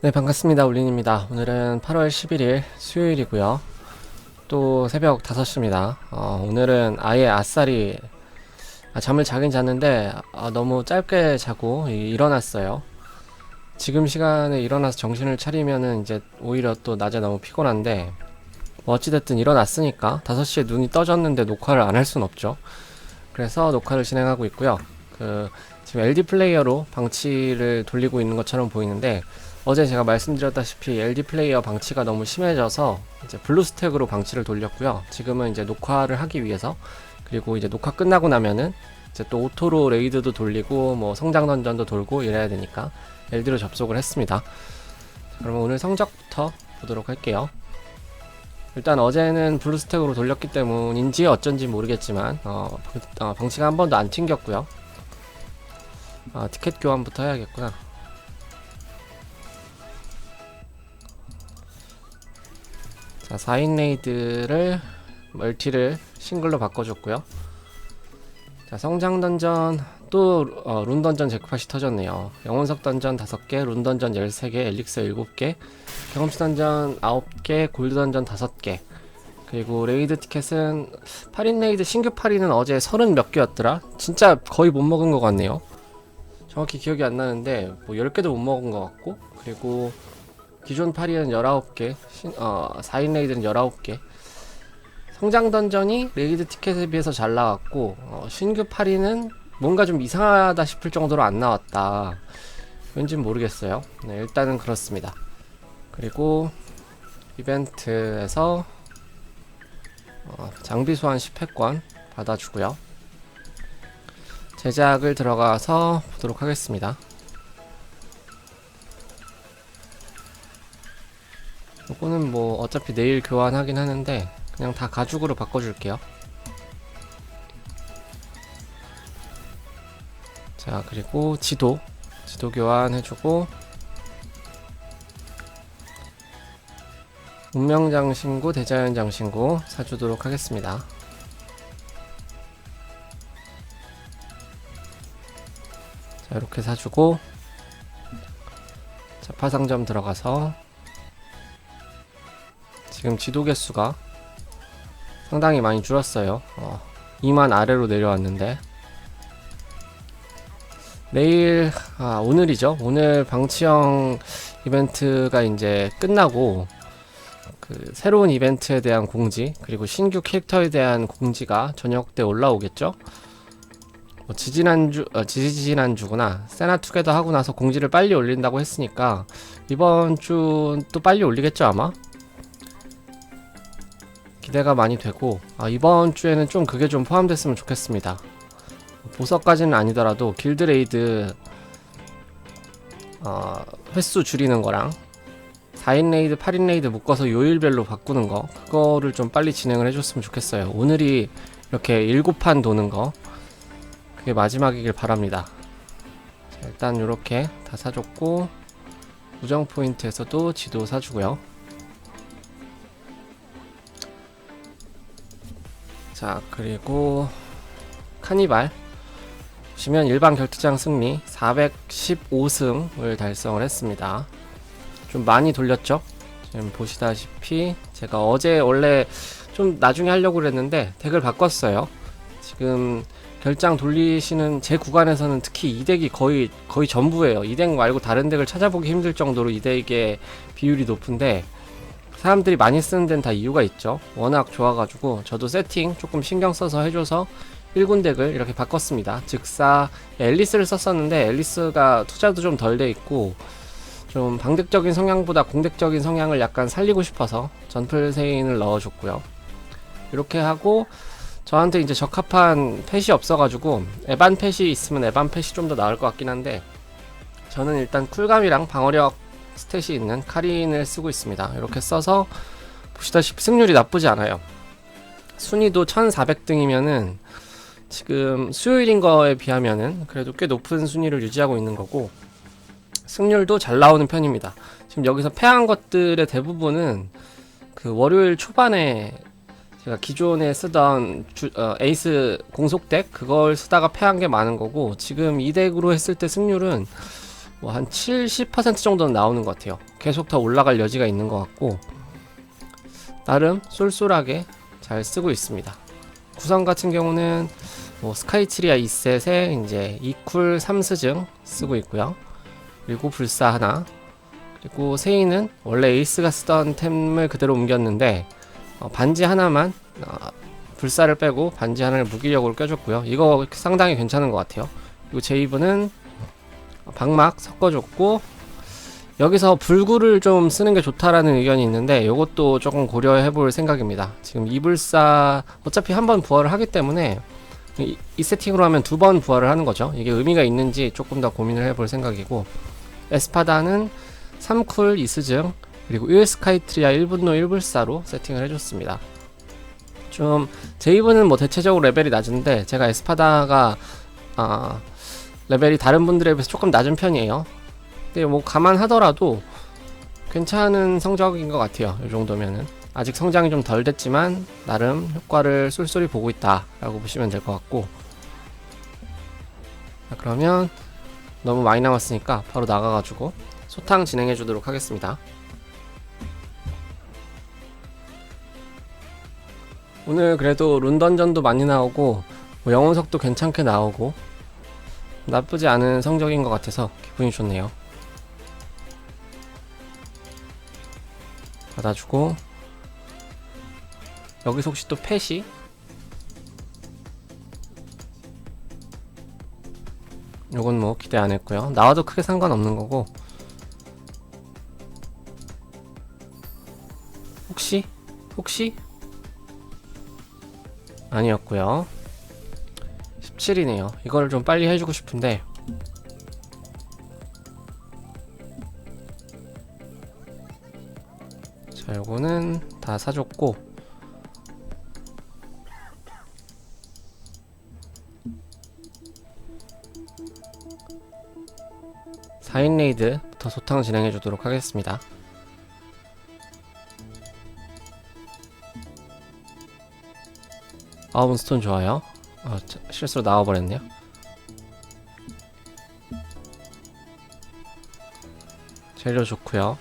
네, 반갑습니다. 울린입니다. 오늘은 8월 11일 수요일이고요. 또 새벽 5시입니다. 어, 오늘은 아예 아싸리 아, 잠을 자긴 잤는데 아, 너무 짧게 자고 이- 일어났어요. 지금 시간에 일어나서 정신을 차리면은 이제 오히려 또 낮에 너무 피곤한데 뭐 어찌됐든 일어났으니까 5시에 눈이 떠졌는데 녹화를 안 할 순 없죠. 그래서 녹화를 진행하고 있고요. 그 지금 LD 플레이어로 방치를 돌리고 있는 것처럼 보이는데 어제 제가 말씀드렸다시피 LD 플레이어 방치가 너무 심해져서 이제 블루스택으로 방치를 돌렸고요. 지금은 이제 녹화를 하기 위해서 그리고 이제 녹화 끝나고 나면은 이제 또 오토로 레이드도 돌리고 뭐 성장 던전도 돌고 이래야 되니까 LD로 접속을 했습니다. 그러면 오늘 성적부터 보도록 할게요. 일단 어제는 블루스택으로 돌렸기 때문인지 어쩐지 모르겠지만 어, 방, 어, 방치가 한 번도 안 튕겼고요. 아, 티켓 교환부터 해야겠구나. 자, 4인 레이드를 멀티를 싱글로 바꿔줬고요. 자, 성장 던전 또 어, 룬 던전 잭팟이 터졌네요. 영혼석 던전 5개, 룬 던전 13개, 엘릭서 7개, 경험치 던전 9개, 골드 던전 5개. 그리고 레이드 티켓은 8인 레이드 신규 8인은 어제 30 몇 개였더라? 진짜 거의 못 먹은 것 같네요. 정확히 기억이 안 나는데 뭐 10개도 못 먹은 것 같고 그리고 기존 8인은 19개, 신, 어, 4인 레이드는 19개. 성장 던전이 레이드 티켓에 비해서 잘 나왔고, 어, 신규 8인은 뭔가 좀 이상하다 싶을 정도로 안 나왔다. 왠진 모르겠어요. 네, 일단은 그렇습니다. 그리고 이벤트에서 어, 장비 소환 10회권 받아주고요. 제작을 들어가서 보도록 하겠습니다. 요거는 뭐 어차피 내일 교환하긴 하는데 그냥 다 가죽으로 바꿔줄게요. 자 그리고 지도 지도 교환 해주고 운명장신구 대자연장신구 사주도록 하겠습니다. 자 이렇게 사주고 자 파상점 들어가서 지금 지도 개수가 상당히 많이 줄었어요. 어, 2만 아래로 내려왔는데 내일 아 오늘이죠. 오늘 방치형 이벤트가 이제 끝나고 그 새로운 이벤트에 대한 공지 그리고 신규 캐릭터에 대한 공지가 저녁 때 올라오겠죠. 뭐 지지난주 어, 지지난주구나 세나투게더 하고 나서 공지를 빨리 올린다고 했으니까 이번 주 또 빨리 올리겠죠 아마. 기대가 많이 되고 아, 이번 주에는 좀 그게 좀 포함됐으면 좋겠습니다. 보석까지는 아니더라도 길드 레이드 어, 횟수 줄이는 거랑 4인 레이드, 8인 레이드 묶어서 요일별로 바꾸는 거 그거를 좀 빨리 진행을 해줬으면 좋겠어요. 오늘이 이렇게 7판 도는 거 그게 마지막이길 바랍니다. 자, 일단 이렇게 다 사줬고 우정 포인트에서도 지도 사주고요. 자 그리고 카니발. 보시면 일반 결투장 승리 415승을 달성을 했습니다. 좀 많이 돌렸죠? 지금 보시다시피 제가 어제 원래 좀 나중에 하려고 그랬는데 덱을 바꿨어요. 지금 결장 돌리시는 제 구간에서는 특히 이 덱이 거의 거의 전부예요. 이 덱 말고 다른 덱을 찾아보기 힘들 정도로 이 덱의 비율이 높은데 사람들이 많이 쓰는 데는 다 이유가 있죠. 워낙 좋아가지고 저도 세팅 조금 신경 써서 해줘서 1군 덱을 이렇게 바꿨습니다. 즉사 앨리스를 썼었는데 앨리스가 투자도 좀 덜 돼 있고 좀 방득적인 성향보다 공격적인 성향을 약간 살리고 싶어서 전플세인을 넣어줬고요. 이렇게 하고 저한테 이제 적합한 펫이 없어가지고 에반 펫이 있으면 에반 펫이 좀 더 나을 것 같긴 한데 저는 일단 쿨감이랑 방어력 스탯이 있는 카린을 쓰고 있습니다. 이렇게 써서 보시다시피 승률이 나쁘지 않아요. 순위도 1400등이면은 지금 수요일인 거에 비하면은 그래도 꽤 높은 순위를 유지하고 있는 거고 승률도 잘 나오는 편입니다. 지금 여기서 패한 것들의 대부분은 그 월요일 초반에 제가 기존에 쓰던 주, 어, 에이스 공속덱 그걸 쓰다가 패한 게 많은 거고 지금 이 덱으로 했을 때 승률은 뭐 한 70% 정도는 나오는 것 같아요. 계속 더 올라갈 여지가 있는 것 같고 나름 쏠쏠하게 잘 쓰고 있습니다. 구성 같은 경우는 뭐 스카이트리아 2셋에 이제 2쿨 3스증 쓰고 있고요. 그리고 불사 하나 그리고 세이는 원래 에이스가 쓰던 템을 그대로 옮겼는데 어, 반지 하나만 어, 불사를 빼고 반지 하나를 무기력으로 껴줬고요. 이거 상당히 괜찮은 것 같아요. 그리고 제이브는 방막 섞어줬고 여기서 불구를 좀 쓰는 게 좋다라는 의견이 있는데 이것도 조금 고려해 볼 생각입니다. 지금 이불사 어차피 한 번 부활을 하기 때문에 이, 이 세팅으로 하면 두 번 부활을 하는 거죠. 이게 의미가 있는지 조금 더 고민을 해 볼 생각이고 에스파다는 3쿨 이스증 그리고 1스카이트리아 1분노 1불사로 세팅을 해줬습니다. 좀 제이브는 뭐 대체적으로 레벨이 낮은데 제가 에스파다가 아 레벨이 다른 분들에 비해서 조금 낮은 편이에요. 근데 뭐 감안하더라도 괜찮은 성적인 것 같아요. 이 정도면은 아직 성장이 좀 덜 됐지만 나름 효과를 쏠쏠히 보고 있다라고 보시면 될 것 같고 자, 그러면 너무 많이 남았으니까 바로 나가가지고 소탕 진행해 주도록 하겠습니다. 오늘 그래도 룬던전도 많이 나오고 뭐 영혼석도 괜찮게 나오고 나쁘지 않은 성적인 것 같아서 기분이 좋네요. 받아주고 여기서 혹시 또 펫이 요건 뭐 기대 안 했고요. 나와도 크게 상관없는 거고 혹시 혹시 아니었고요. 17이네요. 이걸 좀 빨리 해주고 싶은데 자 요거는 다 사줬고 사인 레이드부터 소탕 진행해 주도록 하겠습니다. 아웃스톤 좋아요. 아, 자, 실수로 나와버렸네요. 재료 좋고요.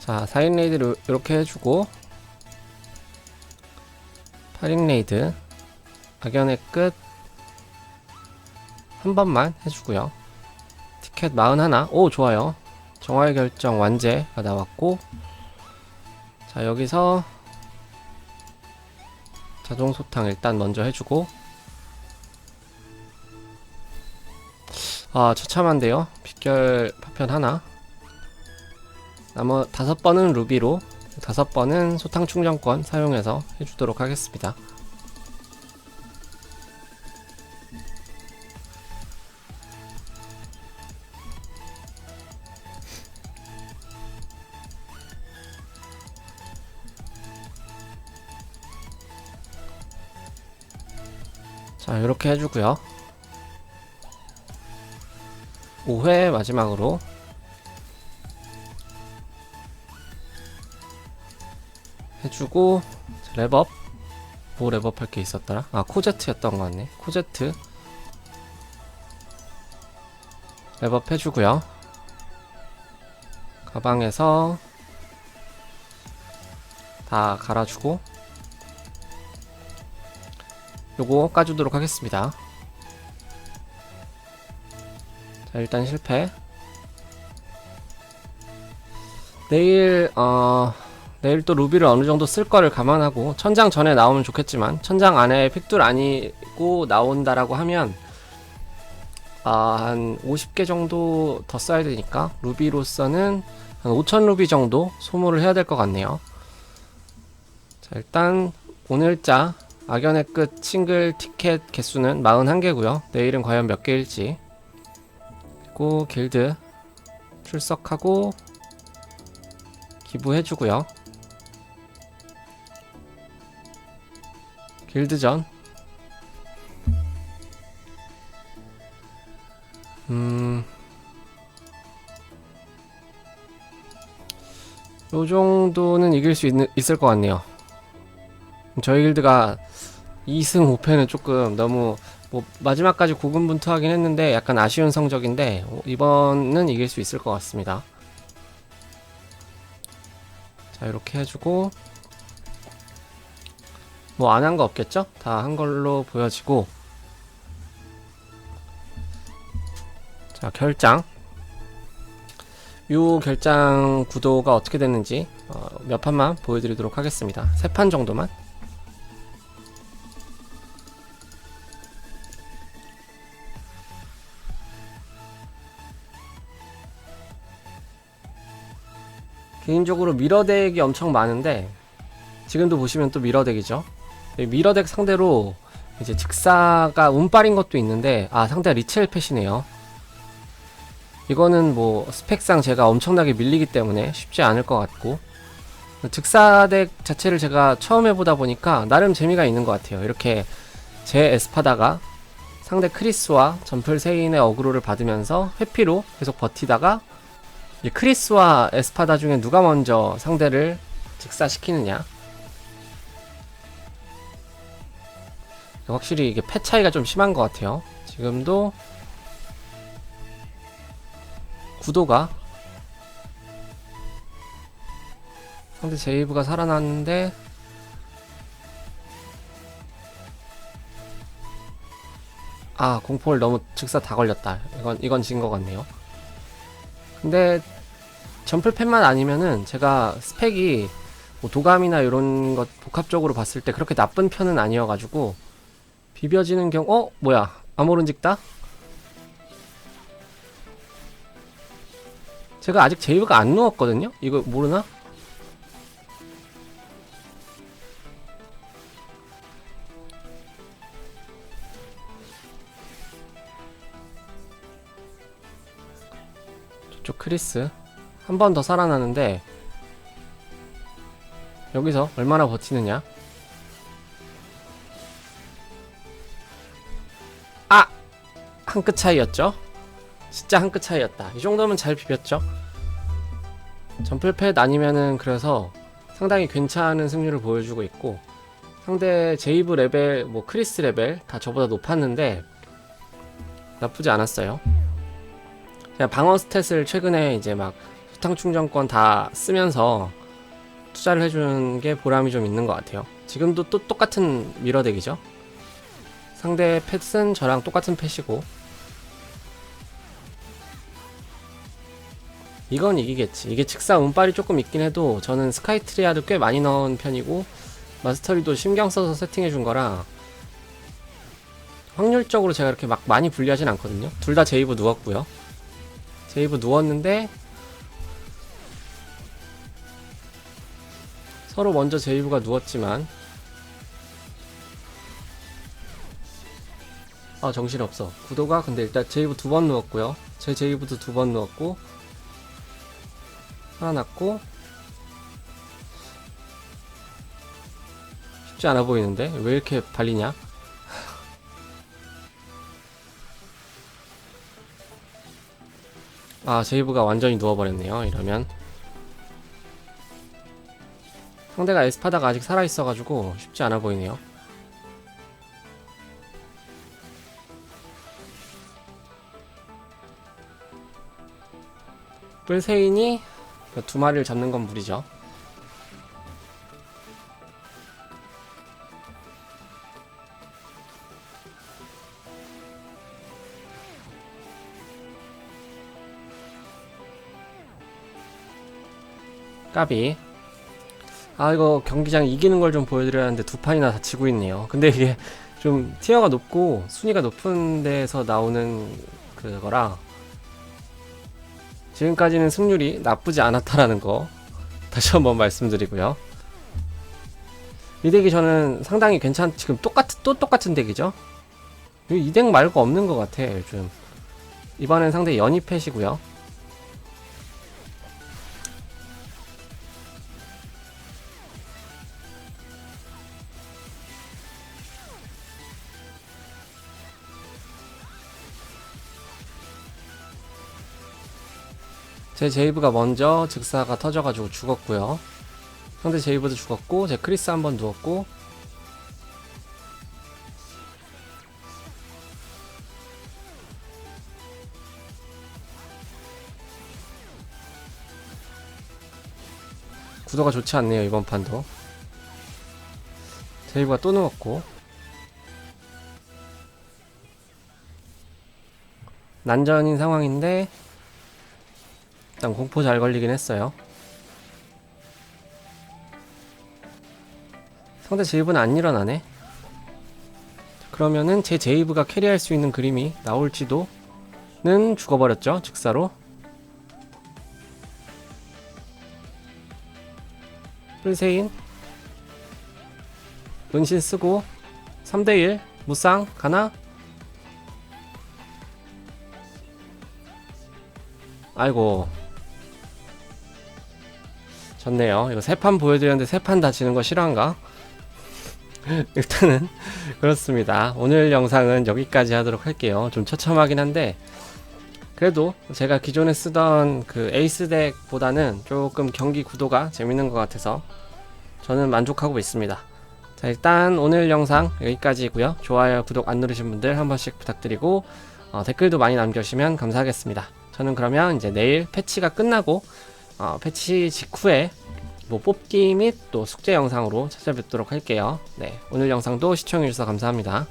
자, 4인 레이드를 이렇게 해주고 8인 레이드 악연의 끝 한 번만 해주고요. 티켓 41. 오, 좋아요. 정화의 결정 완제가 나왔고 자 여기서 자동 소탕 일단 먼저 해주고 아 처참한데요? 빗결 파편 하나. 나머 다섯 번은 루비로 다섯 번은 소탕 충전권 사용해서 해주도록 하겠습니다 자 이렇게 해주고요. 5회 마지막으로. 해주고 자, 랩업. 뭐 랩업 할 게 있었더라? 아 코제트였던 것 같네. 코제트. 랩업 해주고요. 가방에서 다 갈아주고 요거 까주도록 하겠습니다. 자, 일단 실패. 내일, 어, 내일 또 루비를 어느 정도 쓸 거를 감안하고, 천장 전에 나오면 좋겠지만, 천장 안에 픽둘 아니고 나온다라고 하면, 아, 한 50개 정도 더 써야 되니까, 루비로서는 한5000 루비 정도 소모를 해야 될 것 같네요. 자, 일단, 오늘자 악연의 끝 싱글 티켓 개수는 41개고요. 내일은 과연 몇 개일지. 그리고 길드 출석하고 기부해주고요. 길드전 음... 요 정도는 이길 수 있, 있을 것 같네요. 저희 길드가 2승 5패는 조금 너무 뭐 마지막까지 고군분투하긴 했는데 약간 아쉬운 성적인데 어, 이번은 이길 수 있을 것 같습니다. 자 이렇게 해주고 뭐 안 한 거 없겠죠? 다 한 걸로 보여지고 자 결장 요 결장 구도가 어떻게 됐는지 어, 몇 판만 보여드리도록 하겠습니다. 세 판 정도만. 개인적으로 미러덱이 엄청 많은데 지금도 보시면 또 미러덱이죠. 이 미러덱 상대로 이제 즉사가 운빨인 것도 있는데 아 상대가 리첼 펫이네요. 이거는 뭐 스펙상 제가 엄청나게 밀리기 때문에 쉽지 않을 것 같고 즉사덱 자체를 제가 처음 해보다 보니까 나름 재미가 있는 것 같아요. 이렇게 제 에스파다가 상대 크리스와 전플 세인의 어그로를 받으면서 회피로 계속 버티다가 크리스와 에스파다 중에 누가 먼저 상대를 즉사시키느냐? 확실히 이게 패 차이가 좀 심한 것 같아요. 지금도 구도가 상대 제이브가 살아났는데 아 공포를 너무 즉사 다 걸렸다. 이건 이건 진 것 같네요 근데 점플팬만 아니면은 제가 스펙이 뭐 도감이나 이런 것 복합적으로 봤을 때 그렇게 나쁜 편은 아니어가지고 비벼지는 경우 어? 뭐야? 아모른 직다? 제가 아직 제이브가 안 누웠거든요? 이거 모르나 저쪽 크리스 한 번 더 살아나는데 여기서 얼마나 버티느냐 아! 한 끗 차이였죠? 진짜 한 끗 차이였다 이 정도면 잘 비볐죠? 점플팻 아니면은 그래서 상당히 괜찮은 승률을 보여주고 있고 상대 제이브 레벨, 뭐 크리스 레벨 다 저보다 높았는데 나쁘지 않았어요 그냥 방어 스탯을 최근에 이제 막 수탕 충전권 다 쓰면서 투자를 해주는 게 보람이 좀 있는 것 같아요. 지금도 또 똑같은 미러덱이죠. 상대 펫은 저랑 똑같은 펫이고 이건 이기겠지. 이게 즉사 운빨이 조금 있긴 해도 저는 스카이트리아도 꽤 많이 넣은 편이고 마스터리도 신경 써서 세팅해 준 거라 확률적으로 제가 이렇게 막 많이 불리하진 않거든요. 둘 다 제이브 누웠고요. 제이브 누웠는데 서로 먼저 제이브가 누웠지만 아 정신없어. 구도가 근데 일단 제이브 두 번 누웠고요. 제 제이브도 두 번 누웠고 살아났고 쉽지 않아 보이는데 왜 이렇게 발리냐 아 제이브가 완전히 누워버렸네요. 이러면 상대가 에스파다가 아직 살아있어가지고 쉽지 않아 보이네요. 뿔세인이 두 마리를 잡는 건 무리죠 까비. 아 이거 경기장 이기는 걸 좀 보여드려야 하는데 두 판이나 다치고 있네요. 근데 이게 좀 티어가 높고 순위가 높은 데서 나오는 그거라 지금까지는 승률이 나쁘지 않았다라는 거 다시 한번 말씀드리고요. 이 덱이 저는 상당히 괜찮 지금 똑같은 또 똑같은 덱이죠? 이 덱 말고 없는 것 같아 요즘. 이번엔 상대 연입펫이고요 제 제이브가 먼저 즉사가 터져가지고 죽었고요. 상대 제이브도 죽었고 제 크리스 한 번 누웠고. 구도가 좋지 않네요 이번 판도. 제이브가 또 누웠고. 난전인 상황인데 일단 공포 잘 걸리긴 했어요. 상대 제이브는 안 일어나네. 그러면은 제 제이브가 캐리할 수 있는 그림이 나올지도 는 죽어버렸죠 즉사로. 풀세인. 은신 쓰고 3대1 무쌍 가나? 아이고 졌네요 이거 세 판 보여드렸는데 세 판 다 지는 거 싫어한가? 일단은 그렇습니다 오늘 영상은 여기까지 하도록 할게요 좀 처참하긴 한데 그래도 제가 기존에 쓰던 그 에이스 덱보다는 조금 경기 구도가 재밌는 것 같아서 저는 만족하고 있습니다. 자 일단 오늘 영상 여기까지고요. 좋아요, 구독 안 누르신 분들 한 번씩 부탁드리고 어, 댓글도 많이 남겨주시면 감사하겠습니다. 저는 그러면 이제 내일 패치가 끝나고 어, 패치 직후에 뭐 뽑기 및 또 숙제 영상으로 찾아뵙도록 할게요. 네 오늘 영상도 시청해주셔서 감사합니다.